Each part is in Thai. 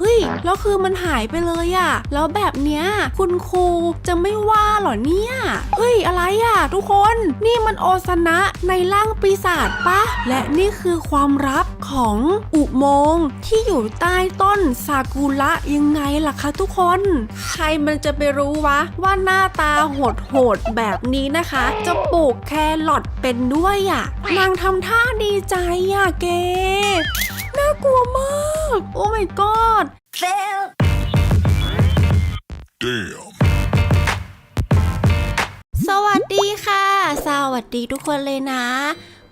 เฮ้ยแล้วคือมันหายไปเลยอะแล้วแบบเนี้ยคุณครูจะไม่ว่าหรอเนี่ย เฮ้ยอะไรอะทุกคนนี่มันโอซานะในร่างปีศาจปะ และนี่คือความลับของอุโมงค์ที่อยู่ใต้ต้นซากุระยังไงล่ะคะทุกคน ใครมันจะไปรู้วะ ว่าหน้าตาโหดๆแบบนี้นะคะ จะปลูกแครอทเป็นด้วยอะนางทำท่าดีใจอะเก น่ากลัวมาก โอ้ my god Damn. สวัสดีค่ะ สวัสดีทุกคนเลยนะ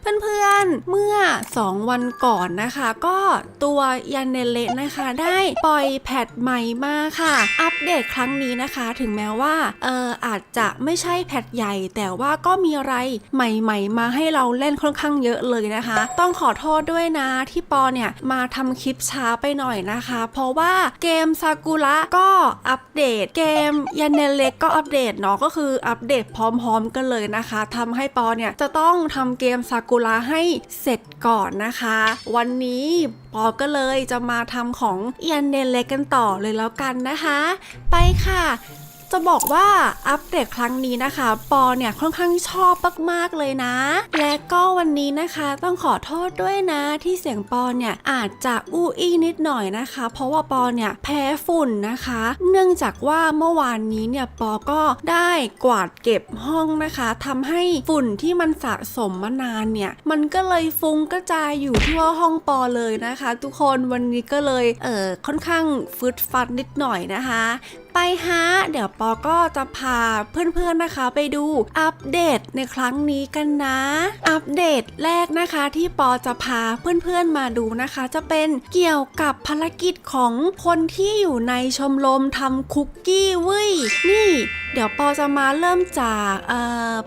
เพื่อนๆ เมื่อ 2 วันก่อนนะคะ ก็ตัวยันเนเลนะคะ ได้ปล่อยแพทใหม่มาค่ะ อัปเดตครั้งนี้นะคะ ถึงแม้ว่าเอออาจจะไม่ใช่แพทใหญ่ แต่ว่าก็มีอะไรใหม่ ๆ มาให้เราเล่นค่อนข้างเยอะเลยนะคะ ต้องขอโทษด้วยนะที่ปอเนี่ยมาทำคลิปช้าไปหน่อยนะคะ เพราะว่าเกมซากุระก็อัปเดต เกมยันเนเลกก็อัปเดตเนาะก็คืออัปเดตพร้อม ๆ กันเลยนะคะทำให้ปอเนี่ยจะต้องทำเกมซากุระให้เสร็จก่อนนะคะ วันนี้ปอก็เลยจะมาทำของเอียนเนเล็กกันต่อเลยแล้วกันนะคะ ไปค่ะ จะบอกว่าอัปเดตครั้งนี้นะคะ ปอเนี่ยค่อนข้างชอบมากๆเลยนะ และก็วันนี้นะคะต้องขอโทษด้วยนะที่เสียงปอเนี่ยอาจจะอู้อี้นิดหน่อยนะคะ เพราะว่าปอเนี่ยแพ้ฝุ่นนะคะ เนื่องจากว่าเมื่อวานนี้เนี่ยปอก็ได้กวาดเก็บห้องนะคะทำให้ฝุ่นที่มันสะสมมานานเนี่ย มันก็เลยฟุ้งกระจายอยู่ทั่วห้องปอเลยนะคะ ทุกคนวันนี้ก็เลยเออค่อนข้างฟึดฟัดนิดหน่อยนะคะไปฮะ เดี๋ยวปอก็จะพาเพื่อนๆนะคะไปดูอัปเดตในครั้งนี้กันนะ อัปเดตแรกนะคะที่ปอจะพาเพื่อนๆมาดูนะคะ จะเป็นเกี่ยวกับภารกิจของคนที่อยู่ในชมรมทำคุกกี้เว้ยนี่เดี๋ยวปอจะมาเริ่มจาก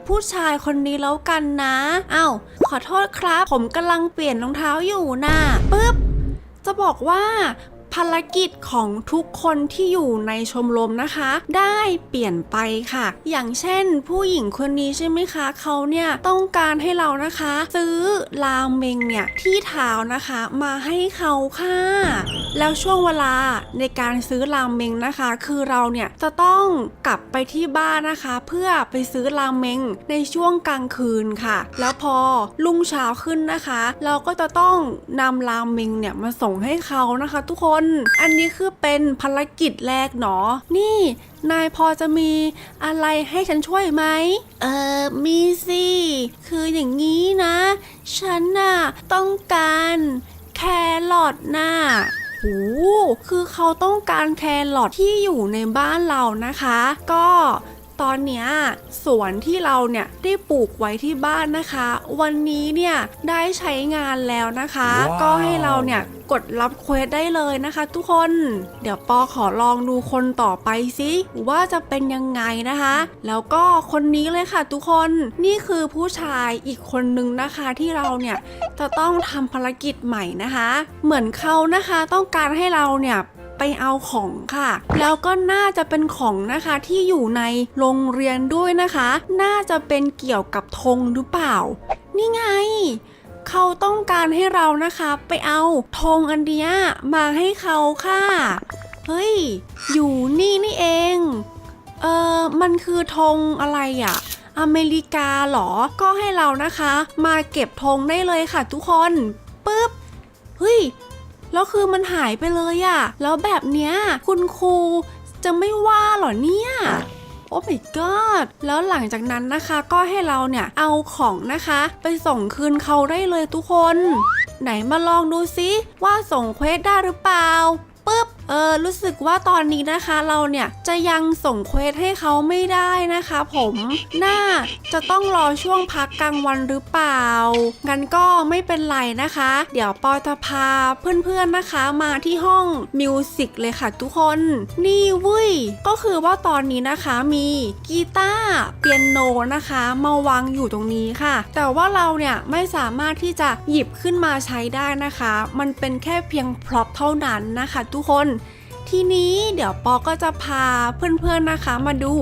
ผู้ชายคนนี้แล้วกันนะอ้าวขอโทษครับ ผมกำลังเปลี่ยนรองเท้าอยู่นะปึ๊บ จะบอกว่า ภารกิจของทุกคนที่อยู่ในชมรมนะคะ ได้เปลี่ยนไปค่ะ อย่างเช่น ผู้หญิงคนนี้ใช่ไหมคะเขาเนี่ยต้องการให้เรานะคะ ซื้อราเมงเนี่ยที่เท้านะคะมาให้เขาค่ะ แล้วช่วงเวลาในการซื้อราเมงนะคะ คือเราเนี่ยจะต้องกลับไปที่บ้านนะคะ เพื่อไปซื้อราเมงในช่วงกลางคืนค่ะ แล้วพอรุ่งเช้าขึ้นนะคะ เราก็จะต้องนำราเมงเนี่ยมาส่งให้เขานะคะ ทุกคนอันนี้คือเป็นภารกิจแรกเนาะนี่นายพอจะมีอะไรให้ฉันช่วยไหม เออ มีสิ คืออย่างนี้นะ ฉันน่ะต้องการแครอทน่ะโหคือเขาต้องการแครอทที่อยู่ในบ้านเรานะคะ ก็ ตอนเนี้ยสวนที่เราเนี่ยได้ปลูกไว้ที่บ้านนะคะ วันนี้เนี่ยได้ใช้งานแล้วนะคะว้าวก็ให้เราเนี่ยกดรับเควสได้เลยนะคะ ทุกคน เดี๋ยวปอขอลองดูคนต่อไปสิว่าจะเป็นยังไงนะคะ แล้วก็คนนี้เลยค่ะทุกคนนี่คือผู้ชายอีกคนนึงนะคะที่เราเนี่ยจะต้องทำภารกิจใหม่นะคะ เหมือนเขานะคะต้องการให้เราเนี่ย ไปเอาของค่ะ แล้วก็น่าจะเป็นของนะคะที่อยู่ในโรงเรียนด้วยนะคะ น่าจะเป็นเกี่ยวกับธงหรือเปล่า นี่ไงเขาต้องการให้เรานะคะไปเอาธงอันเนี้ยมาให้เขาค่ะ เฮ้ย อยู่นี่นี่เอง เออมันคือธงอะไรอะ่ะ อเมริกาเหรอ ก็ให้เรานะคะ มาเก็บธงได้เลยค่ะทุกคน ปึ๊บ เฮ้ย แล้วคือมันหายไปเลยอะแล้วแบบเนี้ยคุณครูจะไม่ว่าหรอเนี่ยโอ้ my god แล้วหลังจากนั้นนะคะก็ให้เราเนี่ยเอาของนะคะ ไปส่งคืนเขาได้เลยทุกคน ไหนมาลองดูซิว่าส่งเควสได้หรือเปล่า เออรู้สึกว่าตอนนี้นะคะเราเนี่ยจะยังส่งเควสให้เขาไม่ได้นะคะ ผมน่าจะต้องรอช่วงพักกลางวันหรือเปล่า งั้นก็ไม่เป็นไรนะคะ เดี๋ยวปอยจะพาเพื่อนๆนะคะมาที่ห้องมิวสิกเลยค่ะทุกคน นี่เวุ้ยก็คือว่าตอนนี้นะคะมีกีตาร์เปียโนนะคะ มาวางอยู่ตรงนี้ค่ะ แต่ว่าเราเนี่ยไม่สามารถที่จะหยิบขึ้นมาใช้ได้นะคะ มันเป็นแค่เพียงพร็อพเท่านั้นนะคะ ทุกคน ทีนี้เดี๋ยวปอก็จะพาเพื่อนๆนะคะ มาดู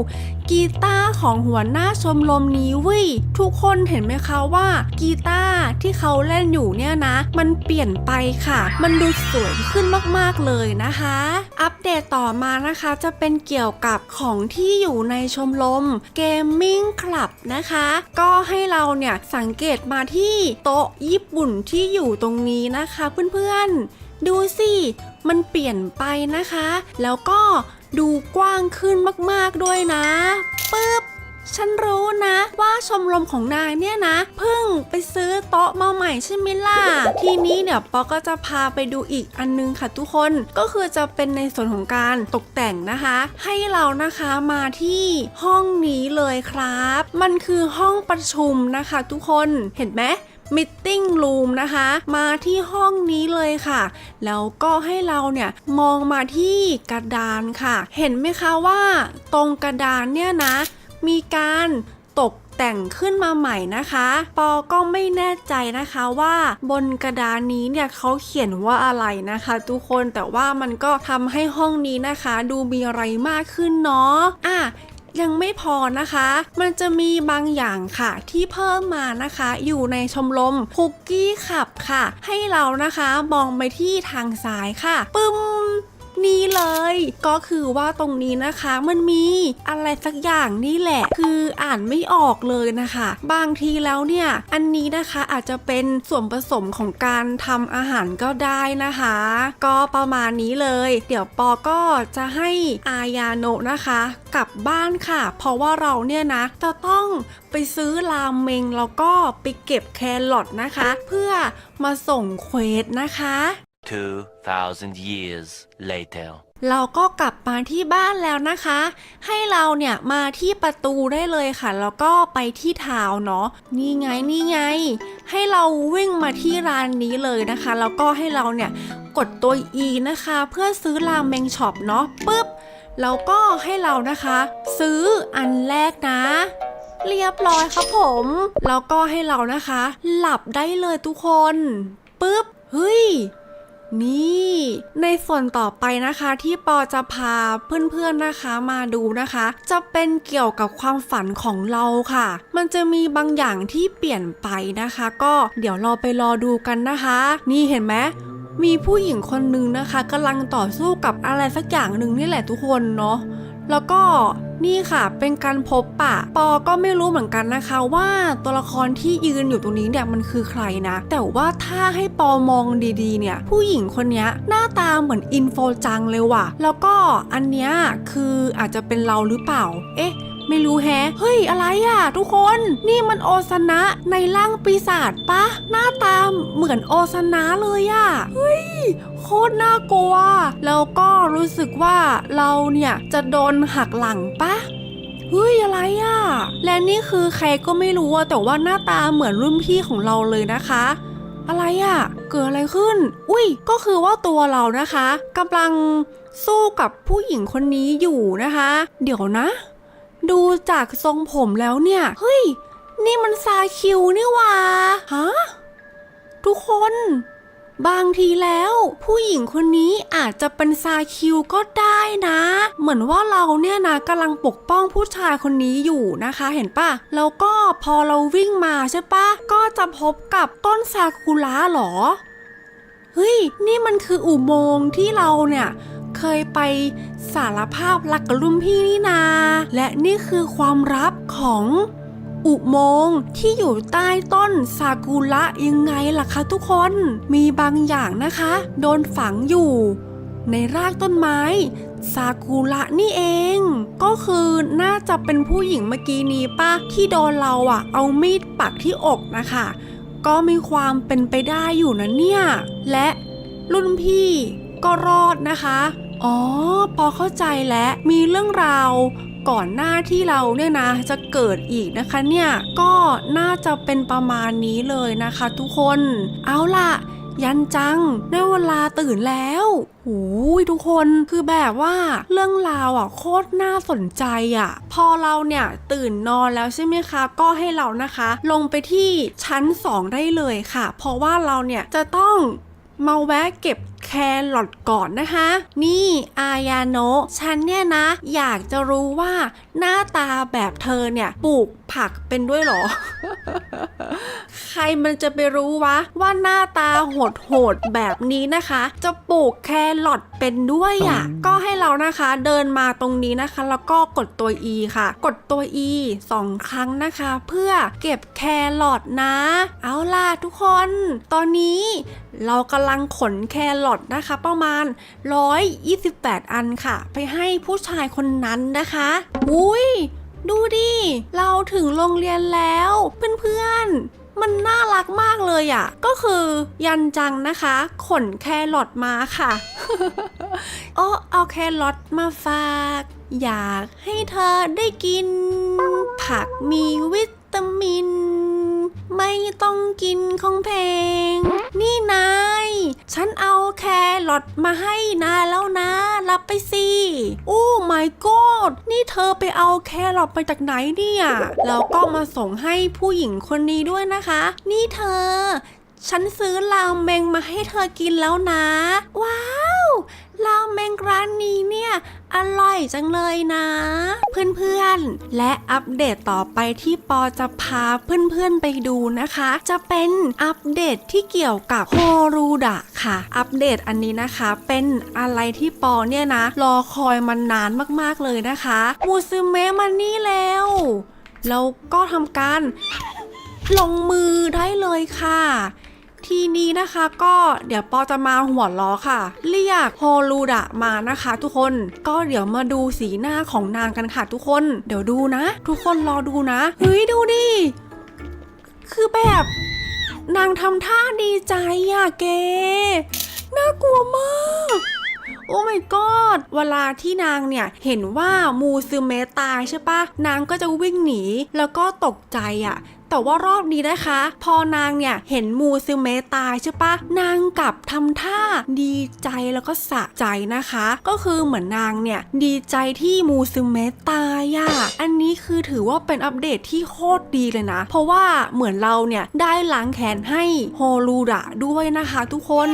กีตาร์ของหัวหน้าชมรมนี้วิทุกคนเห็นไหมคะว่ากีตาร์ที่เขาเล่นอยู่เนี่ยนะ มันเปลี่ยนไปค่ะ มันดูสวยขึ้นมากๆเลยนะคะ อัปเดตต่อมานะคะ จะเป็นเกี่ยวกับของที่อยู่ในชมรมเกมมิ่งคลับนะคะ ก็ให้เราเนี่ยสังเกตมาที่โต๊ะญี่ปุ่นที่อยู่ตรงนี้นะคะเพื่อนๆ ดูสิ มันเปลี่ยนไปนะคะ แล้วก็ดูกว้างขึ้นมากๆด้วยนะปึ๊บฉันรู้นะว่าชมรมของนายเนี่ยนะเพิ่งไปซื้อโต๊ะมาใหม่ใช่ไหมล่ะ ทีนี้เดี๋ยวปอก็จะพาไปดูอีกอันนึงค่ะทุกคนก็คือจะเป็นในส่วนของการตกแต่งนะคะ ให้เรานะคะมาที่ห้องนี้เลยครับ มันคือห้องประชุมนะคะ ทุกคนเห็นไหม มิทติ้งรูมนะคะ มาที่ห้องนี้เลยค่ะ แล้วก็ให้เราเนี่ยมองมาที่กระดานค่ะ เห็นไหมคะว่า ตรงกระดานเนี่ยนะ มีการตกแต่งขึ้นมาใหม่นะคะ ปอก็ไม่แน่ใจนะคะว่าบนกระดานนี้เนี่ยเขาเขียนว่าอะไรนะคะ ทุกคนแต่ว่ามันก็ทำให้ห้องนี้นะคะ ดูมีอะไรมากขึ้นเนาะอะ ยังไม่พอนะคะ มันจะมีบางอย่างค่ะที่เพิ่มมานะคะ อยู่ในชมรมคุกกี้ขับค่ะ ให้เรานะคะมองไปที่ทางซ้ายค่ะ ปึ้ม นี่เลย ก็คือว่าตรงนี้นะคะมันมีอะไรสักอย่างนี่แหละ คืออ่านไม่ออกเลยนะคะ บางทีแล้วเนี่ย อันนี้นะคะอาจจะเป็นส่วนผสมของการทำอาหารก็ได้นะคะ ก็ประมาณนี้เลย เดี๋ยวปอก็จะให้อายาโนะนะคะ กลับบ้านค่ะ เพราะว่าเราเนี่ยนะจะต้องไปซื้อรามเมงแล้วก็ไปเก็บแครอทนะคะ เพื่อมาส่งเควสนะคะ 2,000 years later. เราก็กลับมาที่บ้านแล้วนะคะ ให้เราเนี่ยมาที่ประตูได้เลยค่ะ แล้วก็ไปที่เท้าเนาะ นี่ไงนี่ไง ให้เราวิ่งมาที่ร้านนี้เลยนะคะ แล้วก็ให้เราเนี่ยกดตัว E นะคะ เพื่อซื้อรามเมงช็อปเนาะปึ๊บ แล้วก็ให้เรานะคะ ซื้ออันแรกนะเรียบร้อยครับผม แล้วก็ให้เรานะคะ หลับได้เลยทุกคนปึ๊บเฮ้ย นี่ ในส่วนต่อไปนะคะที่ปอจะพาเพื่อนๆนะคะมาดูนะคะ จะเป็นเกี่ยวกับความฝันของเราค่ะ มันจะมีบางอย่างที่เปลี่ยนไปนะคะ ก็เดี๋ยวเราไปรอดูกันนะคะ นี่เห็นไหมมีผู้หญิงคนนึงนะคะกำลังต่อสู้กับอะไรสักอย่างหนึ่งนี่แหละทุกคนเนาะ แล้วก็นี่ค่ะเป็นการพบปะ ปอก็ไม่รู้เหมือนกันนะคะ ว่าตัวละครที่ยืนอยู่ตรงนี้เนี่ยมันคือใครนะ แต่ว่าถ้าให้ปอมองดีๆ เนี่ย ผู้หญิงคนนี้หน้าตาเหมือนอินโฟจังเลยว่ะ แล้วก็อันเนี้ยคืออาจจะเป็นเราหรือเปล่า เอ๊ะ ไม่รู้แฮะ เฮ้ยอะไรอะ ทุกคน นี่มันโอซานะในร่างปีศาจปะ หน้าตาเหมือนโอซานะเลยอะ เฮ้ยโคตรน่ากลัว แล้วก็รู้สึกว่าเราเนี่ยจะโดนหักหลังปะเฮ้ยอะไรอะ และนี่คือใครก็ไม่รู้อะแต่ว่าหน้าตาเหมือนรุ่นพี่ของเราเลยนะคะ อะไรอะ เกิดอะไรขึ้น อุ้ย ก็คือว่าตัวเรานะคะกำลังสู้กับผู้หญิงคนนี้อยู่นะคะ เดี๋ยวนะ ดูจากทรงผมแล้วเนี่ย เฮ้ย นี่มันซาคิวนี่หว่าฮะทุกคน บางทีแล้ว ผู้หญิงคนนี้อาจจะเป็นซาคิวก็ได้นะ เหมือนว่าเราเนี่ยนะกำลังปกป้องผู้ชายคนนี้อยู่นะคะ เห็นปะแล้วก็พอเราวิ่งมาใช่ปะก็จะพบกับต้นซากุระเหรอ เฮ้ย นี่มันคืออุโมงค์ที่เราเนี่ย เคยไปสารภาพรักกับรุ่นพี่นี่นา และนี่คือความลับของอุโมงค์ที่อยู่ใต้ต้นซากุระยังไงล่ะคะทุกคนมีบางอย่างนะคะ โดนฝังอยู่ ในรากต้นไม้ซากุระนี่เอง ก็คือน่าจะเป็นผู้หญิงเมื่อกี้นี้ป้าที่โดนเราอะเอามีดปักที่อกนะคะ ก็มีความเป็นไปได้อยู่นะเนี่ย และรุ่นพี่ก็รอดนะคะ อ๋อ พอเข้าใจแล้วมีเรื่องราวก่อนหน้าที่เราเนี่ยนะจะเกิดอีกนะคะเนี่ยก็น่าจะเป็นประมาณนี้เลยนะคะทุกคน เอาล่ะ ยันจังได้เวลาตื่นแล้วโอ้ยทุกคนคือแบบว่าเรื่องราวอะโคตรน่าสนใจอะ พอเราเนี่ยตื่นนอนแล้วใช่ไหมคะ ก็ให้เรานะคะ ลงไปที่ชั้น 2 ได้เลยค่ะ เพราะว่าเราเนี่ยจะต้องมาแวะเก็บ แครอทก่อนนะคะ นี่อายาโนะฉันเนี่ยนะ อยากจะรู้ว่าหน้าตาแบบเธอเนี่ยปลูกผักเป็นด้วยเหรอ ใครมันจะไปรู้วะ ว่าหน้าตาโหดๆแบบนี้นะคะ จะปลูกแครอทเป็นด้วยอะ่ะ ก็ให้เรานะคะเดินมาตรงนี้นะคะ แล้วก็กดตัว E ค่ะ กดตัว E สองครั้งนะคะ เพื่อเก็บแครอทนะ เอาล่ะทุกคน ตอนนี้เรากำลังขนแครอทนะคะประมาณ 128 อันค่ะ ไปให้ผู้ชายคนนั้นนะคะ อุ้ยดูดิ เราถึงโรงเรียนแล้ว เพื่อนๆ มันน่ารักมากเลยอะ่ะ ก็คือยันจังนะคะ ขนแครอทมาค่ะโอ้เอาแครอทมาฝาก อยากให้เธอได้กิน ผักมีวิตามิน ไม่ต้องกินของแพงนี่นาย ฉันเอาแครอทมาให้นายแล้วนะ รับไปสิ โอ้ my god นี่เธอไปเอาแครอทมาจากไหนเนี่ย แล้วก็มาส่งให้ผู้หญิงคนนี้ด้วยนะคะ นี่เธอ ฉันซื้อราเมงมาให้เธอกินแล้วนะ ว้าว ราเมงร้านนี้ อร่อยจังเลยนะ เพื่อนๆ และอัปเดตต่อไปที่ปอจะพาเพื่อนๆไปดูนะคะ จะเป็นอัปเดตที่เกี่ยวกับโฮรูดะค่ะ อัปเดตอันนี้นะคะ เป็นอะไรที่ปอเนี่ยนะ รอคอยมานานมากๆเลยนะคะมูซึเมะมานี่แล้วแล้วก็ทำการลงมือได้เลยค่ะ ทีนี้นะคะก็เดี๋ยวปอจะมาหัวล้อค่ะ เรียกโฮลูดะมานะคะ ทุกคนก็เดี๋ยวมาดูสีหน้าของนางกันค่ะ ทุกคนเดี๋ยวดูนะ ทุกคนรอดูนะเฮ้ยดูดิคือแบบ นางทำท่าดีใจอะเกน่ากลัวมากโอ้ my god เวลาที่นางเนี่ยเห็นว่ามูซึเมะตายใช่ปะนางก็จะวิ่งหนีแล้วก็ตกใจอะ แต่ว่ารอบนี้นะคะ พอนางเนี่ยเห็นมูซึเมตายใช่ปะนางกลับทำท่าดีใจแล้วก็สะใจนะคะ ก็คือเหมือนนางเนี่ยดีใจที่มูซึเมตายอะอันนี้คือถือว่าเป็นอัปเดตที่โคตรดีเลยนะ เพราะว่าเหมือนเราเนี่ยได้ล้างแค้นให้โฮลูดะด้วยนะคะทุกคน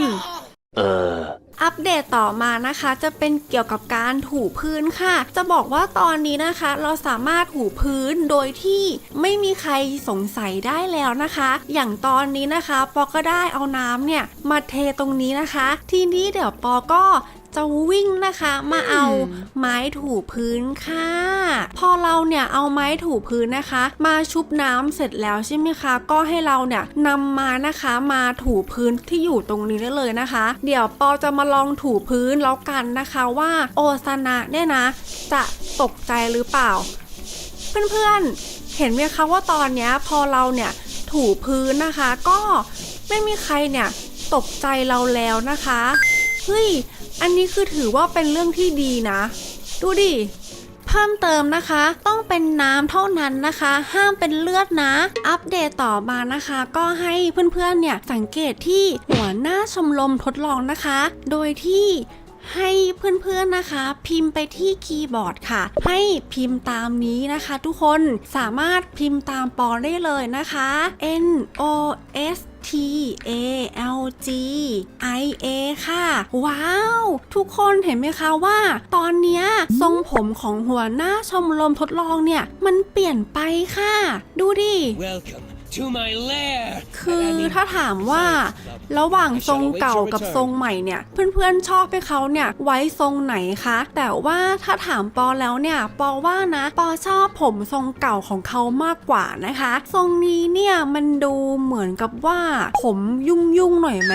เอออัปเดตต่อมานะคะจะเป็นเกี่ยวกับการถูพื้นค่ะ จะบอกว่าตอนนี้นะคะ เราสามารถถูพื้นโดยที่ไม่มีใครสงสัยได้แล้วนะคะ อย่างตอนนี้นะคะ ปอก็ได้เอาน้ำเนี่ยมาเทตรงนี้นะคะ ทีนี้เดี๋ยวปอก็ จะวิ่งนะคะมาเอาไม้ถูพื้นค่ะ พอเราเนี่ยเอาไม้ถูพื้นนะคะ มาชุบน้ำเสร็จแล้วใช่ไหมคะ ก็ให้เราเนี่ยนำมานะคะมาถูพื้นที่อยู่ตรงนี้ได้เลยนะคะ เดี๋ยวปอจะมาลองถูพื้นแล้วกันนะคะว่าโอซานะเนี่ยนะ จะตกใจหรือเปล่า เพื่อนๆเห็นไหมคะว่าตอนเนี้ยพอเราเนี่ยถูพื้นนะคะ ก็ไม่มีใครเนี่ยตกใจเราแล้วนะคะเฮ้ย อันนี้คือถือว่าเป็นเรื่องที่ดีนะ ดูดิ เพิ่มเติมนะคะ ต้องเป็นน้ำเท่านั้นนะคะ ห้ามเป็นเลือดนะ อัปเดตต่อมานะคะ ก็ให้เพื่อนๆเนี่ยสังเกตที่หัวหน้าชมรมทดลองนะคะ โดยที่ให้เพื่อนๆนะคะ พิมพ์ไปที่คีย์บอร์ดค่ะ ให้พิมพ์ตามนี้นะคะ ทุกคนสามารถพิมพ์ตามปอได้เลยนะคะ N O S T A L G I A ค่ะ ว้าว ทุกคนเห็นไหมคะว่า ตอนเนี้ยทรงผมของหัวหน้าชมรมทดลองเนี่ย มันเปลี่ยนไปค่ะ ดูดิ Welcome. คือถ้าถามว่า ระหว่างทรงเก่ากับทรงใหม่เนี่ย เพื่อนๆชอบให้เขาเนี่ยไว้ทรงไหนคะ แต่ว่าถ้าถามปอแล้วเนี่ยปอว่านะ ปอชอบผมทรงเก่าของเขามากกว่านะคะ ทรงนี้เนี่ยมันดูเหมือนกับว่าผมยุ่งๆหน่อยไหม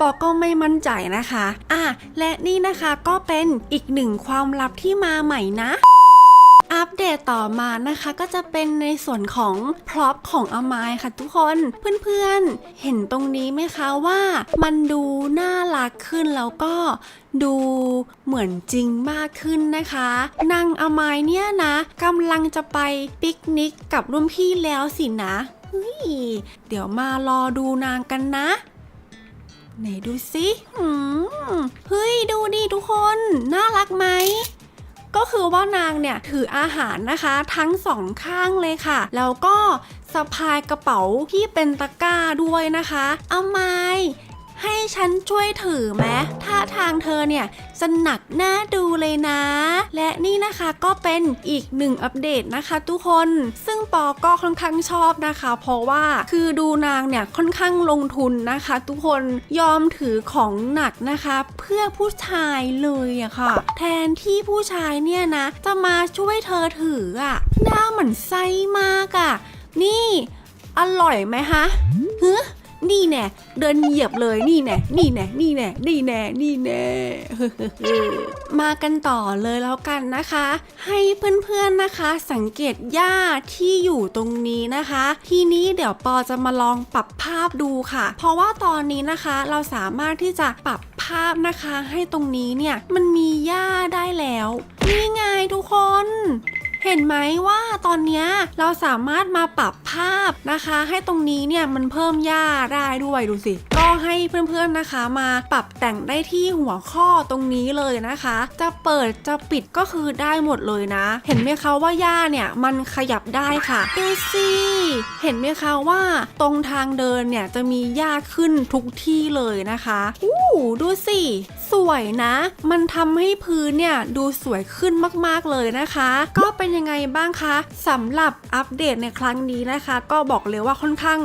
ปอก็ไม่มั่นใจนะคะ อะและนี่นะคะก็เป็นอีกหนึ่งความลับที่มาใหม่นะ อัปเดตต่อมานะคะก็จะเป็นในส่วนของพร็อพของอามายค่ะทุกคนเพื่อนๆ เห็นตรงนี้ไหมคะว่ามันดูน่ารักขึ้นแล้วก็ดูเหมือนจริงมากขึ้นนะคะนางอามายเนี่ยนะกำลังจะไปปิกนิกกับรุ่นพี่แล้วสินะเฮ้ยเดี๋ยวมารอดูนางกันนะไหนดูสิเฮ้ยดูดิทุกคน น่ารักไหม ก็คือว่านางเนี่ยถืออาหารนะคะ ทั้งสองข้างเลยค่ะ แล้วก็สะพายกระเป๋าที่เป็นตะกร้าด้วยนะคะ เอาไม้ ฉันช่วยถือไหมท่าทางเธอเนี่ยจะหนักหน้าดูเลยนะ และนี่นะคะก็เป็นอีกหนึ่งอัปเดตนะคะ ทุกคน ซึ่งปอก็ค่อนข้างชอบนะคะ เพราะว่าคือดูนางเนี่ยค่อนข้างลงทุนนะคะ ทุกคนยอมถือของหนักนะคะ เพื่อผู้ชายเลยอะค่ะ แทนที่ผู้ชายเนี่ยนะ จะมาช่วยเธอถืออะหน้าเหมือนไส้มากอะนี่ อร่อยไหมฮะฮึ นี่แน่เดินเหยียบเลยนี่แน่นี่แน่นี่แน่นี่แน่นี่แน่มากันต่อเลยแล้วกันนะคะ ให้เพื่อนๆนะคะ สังเกตหญ้าที่อยู่ตรงนี้นะคะ ทีนี้เดี๋ยวปอจะมาลองปรับภาพดูค่ะ เพราะว่าตอนนี้นะคะเราสามารถที่จะปรับภาพนะคะ ให้ตรงนี้เนี่ยมันมีหญ้าได้แล้วนี่ไงทุกคน เห็นไหมว่าตอนนี้เราสามารถมาปรับภาพนะคะ ให้ตรงนี้เนี่ยมันเพิ่มหญ้าได้ด้วยดูสิ ก็ให้เพื่อนๆนะคะมาปรับแต่งได้ที่หัวข้อตรงนี้เลยนะคะ จะเปิดจะปิดก็คือได้หมดเลยนะ เห็นไหมคะว่าหญ้าเนี่ยมันขยับได้ค่ะดูสิเห็นไหมคะว่าตรงทางเดินเนี่ยจะมีหญ้าขึ้นทุกที่เลยนะคะอู้ดูสิ สวยนะ มันทำให้พื้นเนี่ยดูสวยขึ้นมากๆเลยนะคะ ก็เป็นยังไงบ้างคะสำหรับอัปเดตในครั้งนี้นะคะ ก็บอกเลยว่าค่อนข้าง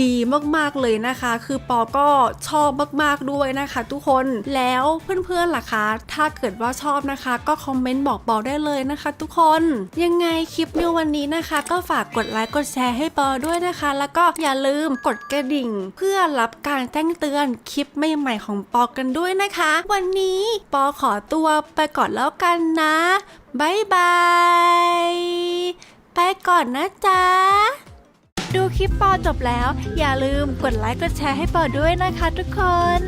ดีมากๆเลยนะคะ คือปอก็ชอบมากๆด้วยนะคะ ทุกคนแล้วเพื่อนๆล่ะคะ ถ้าเกิดว่าชอบนะคะ ก็คอมเมนต์บอกปอได้เลยนะคะ ทุกคนยังไงคลิปในวันนี้นะคะ ก็ฝากกดไลค์กดแชร์ให้ปอด้วยนะคะ แล้วก็อย่าลืมกดกระดิ่ง เพื่อรับการแจ้งเตือนคลิปใหม่ๆของปอกันด้วยนะคะวันนี้ปอขอตัวไปก่อนแล้วกันนะบายบาย ไปก่อนนะจ๊ะ ดูคลิปปอจบแล้ว อย่าลืมกดไลค์กดแชร์ให้ปอด้วยนะคะทุกคน